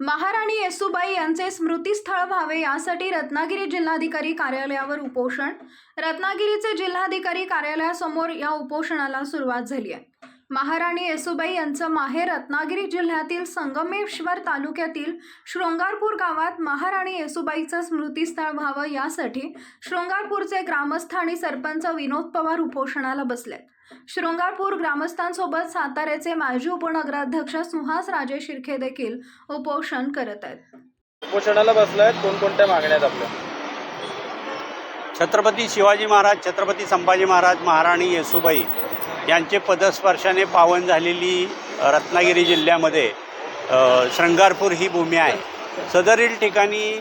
महाराणी येसुबाई यांचे स्मृतीस्थळ व्हावे यासाठी रत्नागिरी जिल्हाधिकारी कार्यालयावर उपोषण. रत्नागिरीचे जिल्हाधिकारी कार्यालयासमोर या उपोषणाला सुरुवात झाली आहे. महाराणी येसुबाई यांचं माहेर रत्नागिरी जिल्ह्यातील संगमेश्वर तालुक्यातील शृंगारपूर गावात महाराणी येसुबाईचं स्मृतीस्थळ व्हावं यासाठी शृंगारपूरचे ग्रामस्थ आणि सरपंच विनोद पवार उपोषणाला बसले शृंगारपूर ग्रामस्थांसोबत साताऱ्याचे माजी उपनगराध्यक्ष सुहास राजे शिर्के देखील उपोषण करत आहेत. उपोषणाला बसलायत कोणकोणत्या मागण्या आहेत आपल्या? छत्रपती शिवाजी महाराज छत्रपती संभाजी महाराज महाराणी येसुबाई. यांचे पदस्पर्शाने पावन झालेली रत्नागिरी जिल्ह्यामध्ये श्रंगारपूर ही भूमी आहे. सदरील ठिकाणी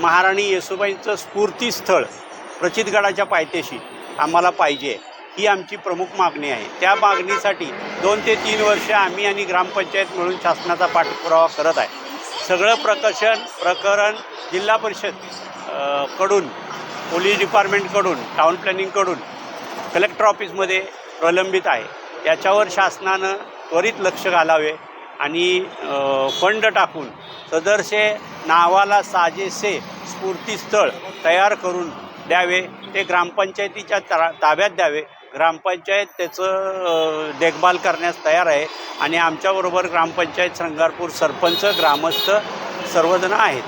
महाराणी येसुबाईंचं स्फूर्तीस्थळ प्रचितगडाच्या पायथ्याशी आम्हाला पाहिजे ही आमची प्रमुख मागणी आहे. त्या मागणीसाठी दोन ते तीन वर्ष आम्ही आणि ग्रामपंचायत मिळून शासनाचा पाठपुरावा करत आहे. सगळं प्रकर्षण प्रकरण जिल्हा परिषदकडून पोलीस डिपार्टमेंटकडून टाउन प्लॅनिंगकडून कलेक्टर ऑफिसमध्ये प्रलंबित आहे. याच्यावर शासनानं त्वरित लक्ष घालावे आणि फंड टाकून सदरशे नावाला साजेसे स्फूर्तीस्थळ तयार करून द्यावे ते ग्रामपंचायतीच्या ता ताब्यात द्यावे. ग्रामपंचायत त्याचं देखभाल करण्यास तयार आहे आणि आमच्याबरोबर ग्रामपंचायत श्रंगारपूर सरपंच ग्रामस्थ सर्वजण आहेत.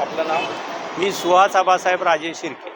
आपलं नाव? मी सुहास आबासाहेब राजे शिर्के.